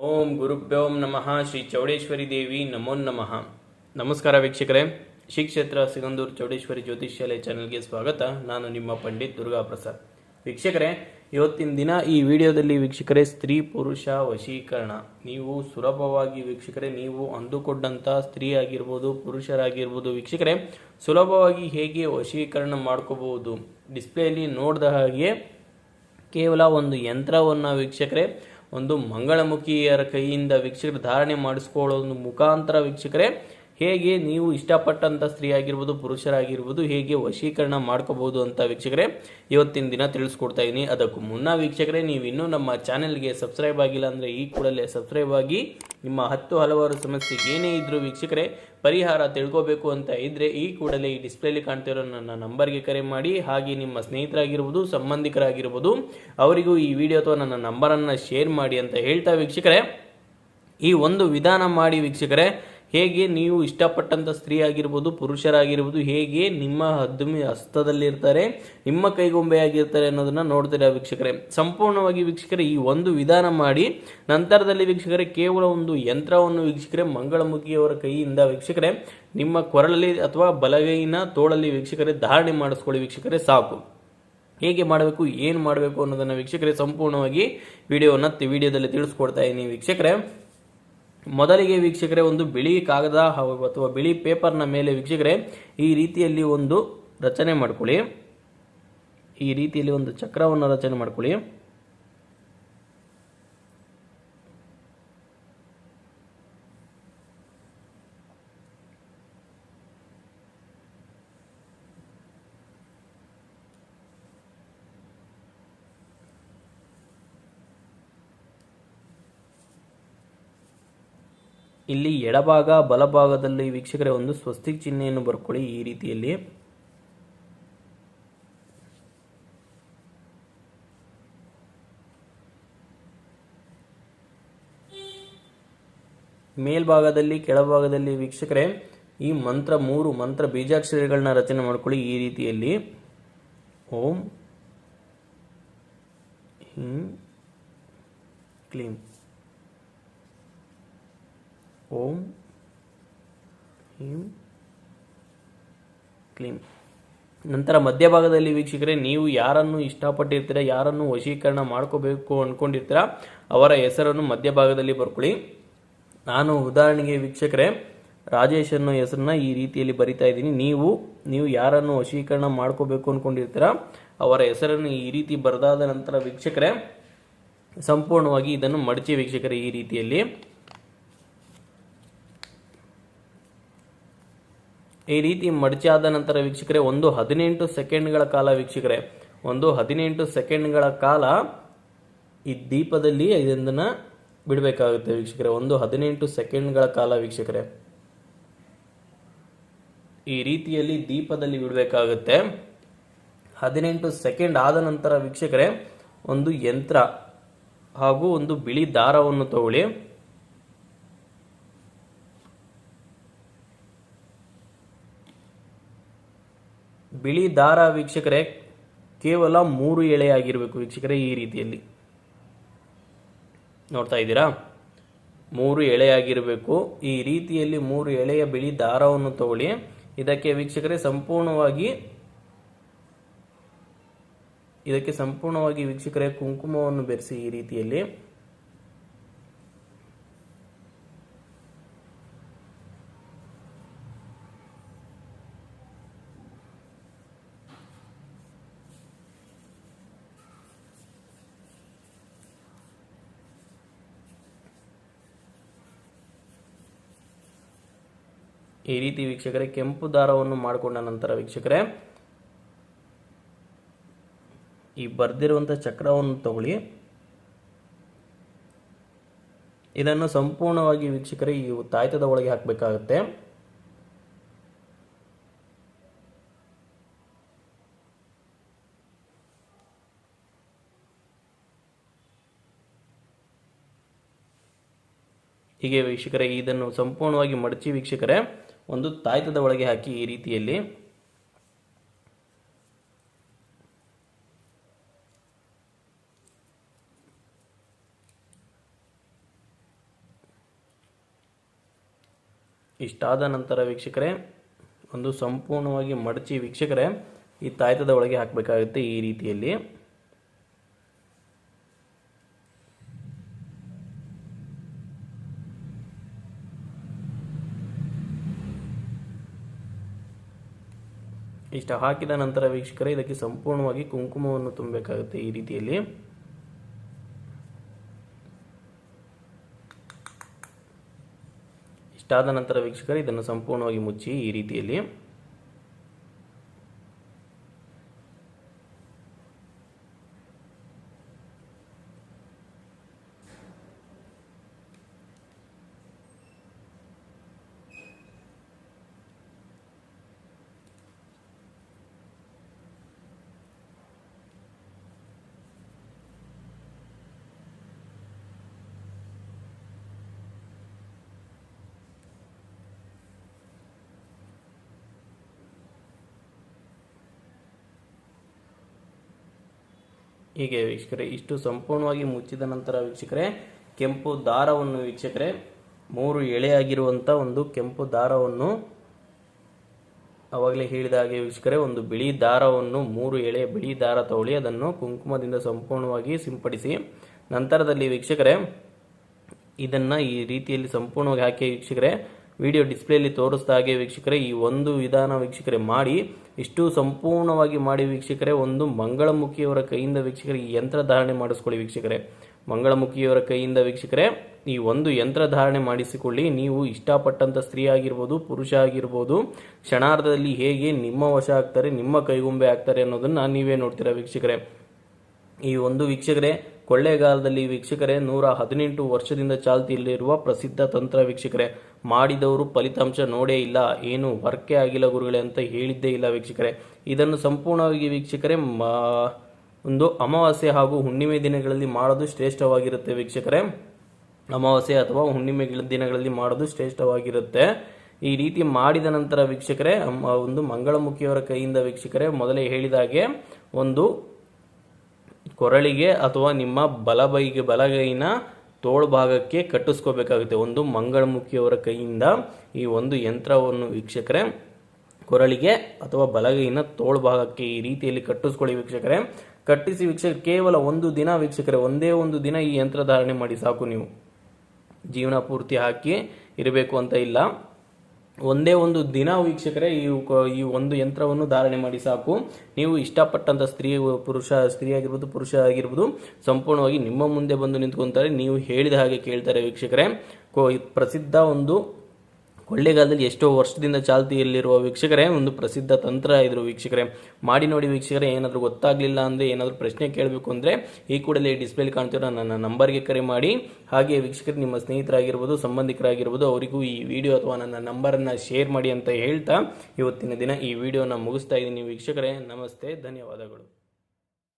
ಓಂ ಗುರುಭ್ಯೋಂ ನಮಃ ಶ್ರೀ ಚೌಡೇಶ್ವರಿ ದೇವಿ ನಮೋ ನಮಃ. ನಮಸ್ಕಾರ ವೀಕ್ಷಕರೇ, ಶ್ರೀ ಕ್ಷೇತ್ರ ಸಿಗಂದೂರು ಚೌಡೇಶ್ವರಿ ಜ್ಯೋತಿಷ್ಯಾಲಯ ಚಾನಲ್ಗೆ ಸ್ವಾಗತ. ನಾನು ನಿಮ್ಮ ಪಂಡಿತ್ ದುರ್ಗಾ ಪ್ರಸಾದ್ ವೀಕ್ಷಕರೇ, ಇವತ್ತಿನ ದಿನ ಈ ವಿಡಿಯೋದಲ್ಲಿ ವೀಕ್ಷಕರೇ, ಸ್ತ್ರೀ ಪುರುಷ ವಶೀಕರಣ. ನೀವು ಸುಲಭವಾಗಿ ವೀಕ್ಷಕರೇ, ನೀವು ಅಂದುಕೊಂಡಂಥ ಸ್ತ್ರೀ ಆಗಿರ್ಬೋದು, ಪುರುಷರಾಗಿರ್ಬೋದು ವೀಕ್ಷಕರೇ, ಸುಲಭವಾಗಿ ಹೇಗೆ ವಶೀಕರಣ ಮಾಡ್ಕೋಬಹುದು? ಡಿಸ್ಪ್ಲೇಲಿ ನೋಡಿದ ಹಾಗೆ ಕೇವಲ ಒಂದು ಯಂತ್ರವನ್ನು ವೀಕ್ಷಕರೇ ಒಂದು ಮಂಗಳಮುಖಿಯರ ಕೈಯಿಂದ ವೀಕ್ಷಕರು ಧಾರಣೆ ಮಾಡಿಸ್ಕೊಳ್ಳೋದು ಮುಖಾಂತರ ವೀಕ್ಷಕರೇ. ಹೇಗೆ ನೀವು ಇಷ್ಟಪಟ್ಟಂಥ ಸ್ತ್ರೀ ಆಗಿರ್ಬೋದು ಪುರುಷರಾಗಿರ್ಬೋದು, ಹೇಗೆ ವಶೀಕರಣ ಮಾಡ್ಕೋಬಹುದು ಅಂತ ವೀಕ್ಷಕರೇ, ಇವತ್ತಿನ ದಿನ ತಿಳಿಸ್ಕೊಡ್ತಾ ಇದ್ದೀನಿ ಅದಕ್ಕೂ ಮುನ್ನ ವೀಕ್ಷಕರೇ, ನೀವು ಇನ್ನೂ ನಮ್ಮ ಚಾನೆಲ್ಗೆ ಸಬ್ಸ್ಕ್ರೈಬ್ ಆಗಿಲ್ಲ ಅಂದರೆ ಈ ಕೂಡಲೇ ಸಬ್ಸ್ಕ್ರೈಬ್ ಆಗಿ ನಿಮ್ಮ ಹತ್ತು ಹಲವಾರು ಸಮಸ್ಯೆ ಏನೇ ಇದ್ದರೂ ವೀಕ್ಷಕರೇ, ಪರಿಹಾರ ತಿಳ್ಕೋಬೇಕು ಅಂತ ಇದ್ದರೆ ಈ ಕೂಡಲೇ ಈ ಡಿಸ್ಪ್ಲೇಲಿ ಕಾಣ್ತಿರೋ ನನ್ನ ನಂಬರ್ಗೆ ಕರೆ ಮಾಡಿ. ಹಾಗೆ ನಿಮ್ಮ ಸ್ನೇಹಿತರಾಗಿರ್ಬೋದು, ಸಂಬಂಧಿಕರಾಗಿರ್ಬೋದು, ಅವರಿಗೂ ಈ ವಿಡಿಯೋ ಅಥವಾ ನನ್ನ ನಂಬರನ್ನು ಶೇರ್ ಮಾಡಿ ಅಂತ ಹೇಳ್ತಾ ವೀಕ್ಷಕರೇ. ಈ ಒಂದು ವಿಧಾನ ಮಾಡಿ ವೀಕ್ಷಕರೇ ಹೇಗೆ ನೀವು ಇಷ್ಟಪಟ್ಟಂಥ ಸ್ತ್ರೀ ಆಗಿರ್ಬೋದು, ಪುರುಷರಾಗಿರ್ಬೋದು, ಹೇಗೆ ನಿಮ್ಮ ಹದ್ದುಮಿ ಹಸ್ತದಲ್ಲಿರ್ತಾರೆ, ನಿಮ್ಮ ಕೈಗೊಂಬೆ ಆಗಿರ್ತಾರೆ ಅನ್ನೋದನ್ನ ನೋಡ್ತೀರಾ ವೀಕ್ಷಕರೇ? ಸಂಪೂರ್ಣವಾಗಿ ವೀಕ್ಷಕರೇ, ಈ ಒಂದು ವಿಧಾನ ಮಾಡಿ ನಂತರದಲ್ಲಿ ವೀಕ್ಷಕರೇ, ಕೇವಲ ಒಂದು ಯಂತ್ರವನ್ನು ವೀಕ್ಷಕರೇ, ಮಂಗಳಮುಖಿಯವರ ಕೈಯಿಂದ ವೀಕ್ಷಕರೇ, ನಿಮ್ಮ ಕೊರಳಲ್ಲಿ ಅಥವಾ ಬಲಗೈನ ತೋಳಲ್ಲಿ ವೀಕ್ಷಕರೇ ಧಾರಣೆ ಮಾಡಿಸ್ಕೊಳ್ಳಿ ವೀಕ್ಷಕರೇ, ಸಾಕು. ಹೇಗೆ ಮಾಡಬೇಕು, ಏನು ಮಾಡಬೇಕು ಅನ್ನೋದನ್ನು ವೀಕ್ಷಕರೇ ಸಂಪೂರ್ಣವಾಗಿ ವಿಡಿಯೋನ ವಿಡಿಯೋದಲ್ಲಿ ತಿಳಿಸ್ಕೊಡ್ತಾ ಇದ್ದೀನಿ ವೀಕ್ಷಕರೇ. ಮೊದಲಿಗೆ ವೀಕ್ಷಕರೇ, ಒಂದು ಬಿಳಿ ಕಾಗದ ಅಥವಾ ಬಿಳಿ ಪೇಪರ್ನ ಮೇಲೆ ವೀಕ್ಷಕರೇ, ಈ ರೀತಿಯಲ್ಲಿ ಒಂದು ರಚನೆ ಮಾಡ್ಕೊಳ್ಳಿ. ಈ ರೀತಿಯಲ್ಲಿ ಒಂದು ಚಕ್ರವನ್ನು ರಚನೆ ಮಾಡ್ಕೊಳ್ಳಿ. ಇಲ್ಲಿ ಎಡಭಾಗ ಬಲಭಾಗದಲ್ಲಿ ವೀಕ್ಷಕರ ಒಂದು ಸ್ವಸ್ತಿಕ್ ಚಿಹ್ನೆಯನ್ನು ಬರ್ಕೊಳ್ಳಿ ಈ ರೀತಿಯಲ್ಲಿ. ಮೇಲ್ಭಾಗದಲ್ಲಿ, ಕೆಳಭಾಗದಲ್ಲಿ ವೀಕ್ಷಕರೇ ಈ ಮಂತ್ರ ಮೂರು ಮಂತ್ರ ಬೀಜಾಕ್ಷರಗಳನ್ನ ರಚನೆ ಮಾಡ್ಕೊಳ್ಳಿ ಈ ರೀತಿಯಲ್ಲಿ. ಓಂ ಹಿಂ ಕ್ಲೀಂ. ಓಂ ಹೀಂ ಕ್ಲೀಂ ನಂತರ ಮಧ್ಯಭಾಗದಲ್ಲಿ ವೀಕ್ಷಕರೇ, ನೀವು ಯಾರನ್ನು ಇಷ್ಟಪಟ್ಟಿರ್ತೀರ, ಯಾರನ್ನು ವಶೀಕರಣ ಮಾಡ್ಕೋಬೇಕು ಅಂದ್ಕೊಂಡಿರ್ತೀರ ಅವರ ಹೆಸರನ್ನು ಮಧ್ಯಭಾಗದಲ್ಲಿ ಬರ್ಕೊಳ್ಳಿ. ನಾನು ಉದಾಹರಣೆಗೆ ವೀಕ್ಷಕರೇ, ರಾಜೇಶ್ ಅನ್ನೋ ಹೆಸರನ್ನ ಈ ರೀತಿಯಲ್ಲಿ ಬರಿತಾ ಇದ್ದೀನಿ. ನೀವು ನೀವು ಯಾರನ್ನು ವಶೀಕರಣ ಮಾಡ್ಕೋಬೇಕು ಅಂದ್ಕೊಂಡಿರ್ತೀರ ಅವರ ಹೆಸರನ್ನು ಈ ರೀತಿ ಬರೆದಾದ ನಂತರ ವೀಕ್ಷಕರೇ, ಸಂಪೂರ್ಣವಾಗಿ ಇದನ್ನು ಮಡಚಿ ವೀಕ್ಷಕರೇ ಈ ರೀತಿಯಲ್ಲಿ. ಈ ರೀತಿ ಮಡಚಿ ಆದ ನಂತರ ವೀಕ್ಷಕರೇ, ಒಂದು ಹದಿನೆಂಟು ಸೆಕೆಂಡ್ಗಳ ಕಾಲ ವೀಕ್ಷಕರೇ, ಒಂದು ಹದಿನೆಂಟು ಸೆಕೆಂಡ್ಗಳ ಕಾಲ ಈ ದೀಪದಲ್ಲಿ ಇದನ್ನ ಬಿಡಬೇಕಾಗುತ್ತೆ ವೀಕ್ಷಕರೆ, ಒಂದು ಹದಿನೆಂಟು ಸೆಕೆಂಡ್ಗಳ ಕಾಲ ವೀಕ್ಷಕರೇ. ಈ ರೀತಿಯಲ್ಲಿ ದೀಪದಲ್ಲಿ ಬಿಡಬೇಕಾಗುತ್ತೆ. ಹದಿನೆಂಟು ಸೆಕೆಂಡ್ ಆದ ನಂತರ ವೀಕ್ಷಕರೇ, ಒಂದು ಯಂತ್ರ ಹಾಗೂ ಒಂದು ಬಿಳಿ ದಾರವನ್ನು ತಗೊಳ್ಳಿ. ಬಿಳಿ ದಾರ ವೀಕ್ಷಕರೇ, ಕೇವಲ ಮೂರು ಎಳೆ ಆಗಿರಬೇಕು ವೀಕ್ಷಕರೇ ಈ ರೀತಿಯಲ್ಲಿ. ನೋಡ್ತಾ ಇದ್ದೀರಾ? ಮೂರು ಎಳೆಯಾಗಿರಬೇಕು ಈ ರೀತಿಯಲ್ಲಿ ಮೂರು ಎಳೆಯ ಬಿಳಿ ದಾರವನ್ನು ತಗೊಳ್ಳಿ. ಇದಕ್ಕೆ ವೀಕ್ಷಕರೇ ಸಂಪೂರ್ಣವಾಗಿ, ಇದಕ್ಕೆ ಸಂಪೂರ್ಣವಾಗಿ ವೀಕ್ಷಕರೇ ಕುಂಕುಮವನ್ನು ಬೆರೆಸಿ ಈ ರೀತಿಯಲ್ಲಿ. ಈ ರೀತಿ ವೀಕ್ಷಕರೇ ಕೆಂಪು ದಾರವನ್ನು ಮಾಡಿಕೊಂಡ ನಂತರ ವೀಕ್ಷಕರೇ, ಈ ಬರ್ದಿರುವಂಥ ಚಕ್ರವನ್ನು ತಗೊಳ್ಳಿ. ಇದನ್ನು ಸಂಪೂರ್ಣವಾಗಿ ವೀಕ್ಷಕರೇ ಈ ತಾಯ್ತದ ಒಳಗೆ ಹಾಕಬೇಕಾಗುತ್ತೆ. ಹೀಗೆ ವೀಕ್ಷಕರೇ, ಇದನ್ನು ಸಂಪೂರ್ಣವಾಗಿ ಮಡಚಿ ವೀಕ್ಷಕರೇ ಒಂದು ತಾಯ್ತದ ಒಳಗೆ ಹಾಕಿ ಈ ರೀತಿಯಲ್ಲಿ. ಇಷ್ಟಾದ ನಂತರ ವೀಕ್ಷಕರೇ, ಒಂದು ಸಂಪೂರ್ಣವಾಗಿ ಮಡಚಿ ವೀಕ್ಷಕರೇ, ಈ ತಾಯ್ತದ ಒಳಗೆ ಹಾಕಬೇಕಾಗುತ್ತೆ ಈ ರೀತಿಯಲ್ಲಿ. ಇಷ್ಟ ಹಾಕಿದ ನಂತರ ವೀಕ್ಷಕರೇ, ಇದಕ್ಕೆ ಸಂಪೂರ್ಣವಾಗಿ ಕುಂಕುಮವನ್ನು ತುಂಬಬೇಕಾಗುತ್ತೆ ಈ ರೀತಿಯಲ್ಲಿ. ಇಷ್ಟಾದ ನಂತರ ವೀಕ್ಷಕರೇ, ಇದನ್ನು ಸಂಪೂರ್ಣವಾಗಿ ಮುಚ್ಚಿ ಈ ರೀತಿಯಲ್ಲಿ. ಹೀಗೆ ವೀಕ್ಷಕರೇ, ಇಷ್ಟು ಸಂಪೂರ್ಣವಾಗಿ ಮುಚ್ಚಿದ ನಂತರ ವೀಕ್ಷಕರೇ, ಕೆಂಪು ದಾರವನ್ನು ವೀಕ್ಷಕರೇ, ಮೂರು ಎಳೆಯಾಗಿರುವಂಥ ಒಂದು ಕೆಂಪು ದಾರವನ್ನು ಅವಾಗಲೇ ಹೇಳಿದ ಹಾಗೆ ವೀಕ್ಷಕರೇ, ಒಂದು ಬಿಳಿ ದಾರವನ್ನು, ಮೂರು ಎಳೆ ಬಿಳಿ ದಾರ ತಗೊಳ್ಳಿ ಅದನ್ನು ಕುಂಕುಮದಿಂದ ಸಂಪೂರ್ಣವಾಗಿ ಸಿಂಪಡಿಸಿ, ನಂತರದಲ್ಲಿ ವೀಕ್ಷಕರೇ, ಇದನ್ನ ಈ ರೀತಿಯಲ್ಲಿ ಸಂಪೂರ್ಣವಾಗಿ ಹಾಕಿ ವೀಕ್ಷಕರೇ ವಿಡಿಯೋ ಡಿಸ್ಪ್ಲೇಲಿ ತೋರಿಸಿದ ಹಾಗೆ ವೀಕ್ಷಕರೇ, ಈ ಒಂದು ವಿಧಾನ ವೀಕ್ಷಕರೇ ಮಾಡಿ, ಇಷ್ಟು ಸಂಪೂರ್ಣವಾಗಿ ಮಾಡಿ ವೀಕ್ಷಕರೇ, ಒಂದು ಮಂಗಳಮುಖಿಯವರ ಕೈಯಿಂದ ವೀಕ್ಷಕರೇ ಈ ಯಂತ್ರ ಧಾರಣೆ ಮಾಡಿಸ್ಕೊಳ್ಳಿ ವೀಕ್ಷಕರೇ. ಮಂಗಳಮುಖಿಯವರ ಕೈಯಿಂದ ವೀಕ್ಷಕರೇ, ಈ ಒಂದು ಯಂತ್ರ ಧಾರಣೆ ಮಾಡಿಸಿಕೊಳ್ಳಿ. ನೀವು ಇಷ್ಟಪಟ್ಟಂತ ಸ್ತ್ರೀ ಆಗಿರ್ಬೋದು, ಪುರುಷ ಆಗಿರ್ಬೋದು, ಕ್ಷಣಾರ್ಧದಲ್ಲಿ ಹೇಗೆ ನಿಮ್ಮ ವಶ ಆಗ್ತಾರೆ, ನಿಮ್ಮ ಕೈಗೊಂಬೆ ಆಗ್ತಾರೆ ಅನ್ನೋದನ್ನ ನೀವೇ ನೋಡ್ತೀರಾ ವೀಕ್ಷಕರೇ. ಈ ಒಂದು ವೀಕ್ಷಕರೇ ಕೊಳ್ಳೇಗಾಲದಲ್ಲಿ ವೀಕ್ಷಕರೇ, ನೂರ ಹದಿನೆಂಟು ವರ್ಷದಿಂದ ಚಾಲ್ತಿಯಲ್ಲಿರುವ ಪ್ರಸಿದ್ಧ ತಂತ್ರ ವೀಕ್ಷಕರೇ, ಮಾಡಿದವರು ಫಲಿತಾಂಶ ನೋಡೇ ಇಲ್ಲ, ಏನು ವರ್ಕೇ ಆಗಿಲ್ಲ ಗುರುಗಳೇ ಅಂತ ಹೇಳಿದ್ದೇ ಇಲ್ಲ ವೀಕ್ಷಕರೇ. ಇದನ್ನು ಸಂಪೂರ್ಣವಾಗಿ ವೀಕ್ಷಕರೇ ಒಂದು ಅಮಾವಾಸ್ಯೆ ಹಾಗೂ ಹುಣ್ಣಿಮೆ ದಿನಗಳಲ್ಲಿ ಮಾಡೋದು ಶ್ರೇಷ್ಠವಾಗಿರುತ್ತೆ ವೀಕ್ಷಕರೇ. ಅಮಾವಾಸ್ಯೆ ಅಥವಾ ಹುಣ್ಣಿಮೆ ದಿನಗಳಲ್ಲಿ ಮಾಡೋದು ಶ್ರೇಷ್ಠವಾಗಿರುತ್ತೆ. ಈ ರೀತಿ ಮಾಡಿದ ನಂತರ ವೀಕ್ಷಕರೇ ಒಂದು ಮಂಗಳಮುಖಿಯವರ ಕೈಯಿಂದ ವೀಕ್ಷಕರೇ, ಮೊದಲೇ ಹೇಳಿದ ಹಾಗೆ ಒಂದು ಕೊರಳಿಗೆ ಅಥವಾ ನಿಮ್ಮ ಬಲಬೈಗೆ ಬಲಗೈನ ತೋಳು ಭಾಗಕ್ಕೆ ಕಟ್ಟಿಸ್ಕೋಬೇಕಾಗುತ್ತೆ. ಒಂದು ಮಂಗಳಮುಖಿಯವರ ಕೈಯಿಂದ ಈ ಒಂದು ಯಂತ್ರವನ್ನು ವೀಕ್ಷಕರೇ, ಕೊರಳಿಗೆ ಅಥವಾ ಬಲಗೈನ ತೋಳು ಭಾಗಕ್ಕೆ ಈ ರೀತಿಯಲ್ಲಿ ಕಟ್ಟಿಸ್ಕೊಳ್ಳಿ ವೀಕ್ಷಕರೇ. ಕಟ್ಟಿಸಿ ವೀಕ್ಷಕ ಕೇವಲ ಒಂದು ದಿನ ವೀಕ್ಷಕರೇ, ಒಂದೇ ಒಂದು ದಿನ ಈ ಯಂತ್ರ ಧಾರಣೆ ಮಾಡಿ ಸಾಕು ನೀವು. ಜೀವನ ಪೂರ್ತಿ ಹಾಕಿ ಇರಬೇಕು ಅಂತ ಇಲ್ಲ. ಒಂದೇ ಒಂದು ದಿನ ವೀಕ್ಷಕರೇ, ಈ ಈ ಒಂದು ಯಂತ್ರವನ್ನು ಧಾರಣೆ ಮಾಡಿ ಸಾಕು. ನೀವು ಇಷ್ಟಪಟ್ಟಂತ ಸ್ತ್ರೀ, ಪುರುಷ, ಸ್ತ್ರೀ ಆಗಿರ್ಬೋದು, ಪುರುಷ ಆಗಿರ್ಬೋದು, ಸಂಪೂರ್ಣವಾಗಿ ನಿಮ್ಮ ಮುಂದೆ ಬಂದು ನಿಂತ್ಕೊಂತಾರೆ. ನೀವು ಹೇಳಿದ ಹಾಗೆ ಕೇಳ್ತಾರೆ ವೀಕ್ಷಕರೇ. ಪ್ರಸಿದ್ಧ ಒಂದು ಕೊಳ್ಳೇಗಾಲದಲ್ಲಿ ಎಷ್ಟೋ ವರ್ಷದಿಂದ ಚಾಲ್ತಿಯಲ್ಲಿರುವ ವೀಕ್ಷಕರೇ, ಒಂದು ಪ್ರಸಿದ್ಧ ತಂತ್ರ ಇದ್ರು ವೀಕ್ಷಕರೇ. ಮಾಡಿ ನೋಡಿ ವೀಕ್ಷಕರೇ, ಏನಾದರೂ ಗೊತ್ತಾಗಲಿಲ್ಲ ಅಂದರೆ, ಏನಾದರೂ ಪ್ರಶ್ನೆ ಕೇಳಬೇಕು ಅಂದರೆ, ಈ ಕೂಡಲೇ ಡಿಸ್ಪ್ಲೇಲಿ ಕಾಣ್ತಿರೋ ನನ್ನ ನಂಬರ್ಗೆ ಕರೆ ಮಾಡಿ. ಹಾಗೆ ವೀಕ್ಷಕರು ನಿಮ್ಮ ಸ್ನೇಹಿತರಾಗಿರ್ಬೋದು, ಸಂಬಂಧಿಕರಾಗಿರ್ಬೋದು, ಅವರಿಗೂ ಈ ವಿಡಿಯೋ ಅಥವಾ ನನ್ನ ನಂಬರನ್ನು ಶೇರ್ ಮಾಡಿ ಅಂತ ಹೇಳ್ತಾ ಇವತ್ತಿನ ದಿನ ಈ ವಿಡಿಯೋನ ಮುಗಿಸ್ತಾ ಇದ್ದೀನಿ ವೀಕ್ಷಕರೇ. ನಮಸ್ತೆ, ಧನ್ಯವಾದಗಳು.